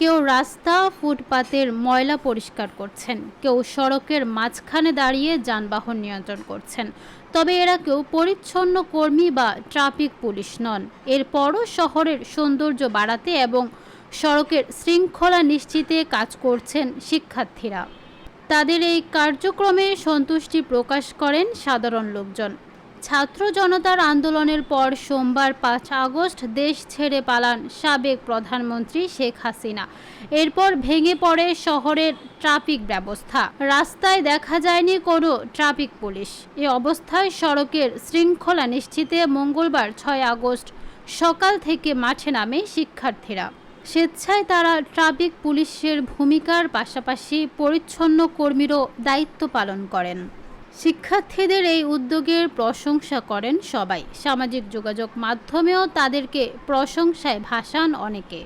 কেউ রাস্তা, ফুটপাতের ময়লা পরিষ্কার করছেন, কেউ সড়কের মাঝখানে দাঁড়িয়ে যানবাহন নিয়ন্ত্রণ করছেন। তবে এরা কেউ পরিচ্ছন্ন কর্মী বা ট্রাফিক পুলিশ নন। এরপরও শহরের সৌন্দর্য বাড়াতে এবং সড়কের শৃঙ্খলা নিশ্চিতে কাজ করছেন শিক্ষার্থীরা। তাদের এই কার্যক্রমে সন্তুষ্টি প্রকাশ করেন সাধারণ লোকজন। ছাত্র জনতার আন্দোলনের পর সোমবার পাঁচ আগস্ট দেশ ছেড়ে পালান সাবেক প্রধানমন্ত্রী শেখ হাসিনা। এরপর ভেঙে পড়ে শহরের ট্রাফিক ব্যবস্থা। রাস্তায় দেখা যায়নি কোনো ট্রাফিক পুলিশ। এ অবস্থায় সড়কের শৃঙ্খলা নিশ্চিতে মঙ্গলবার ছয় আগস্ট সকাল থেকে মাঠে নামে শিক্ষার্থীরা। স্বেচ্ছায় তারা ট্রাফিক পুলিশের ভূমিকার পাশাপাশি পরিচ্ছন্ন কর্মীরও দায়িত্ব পালন করেন। শিক্ষার্থীদের এই উদ্যোগের প্রশংসা করেন সবাই। সামাজিক যোগাযোগ মাধ্যমেও তাদেরকে প্রশংসায় ভাসান অনেকে।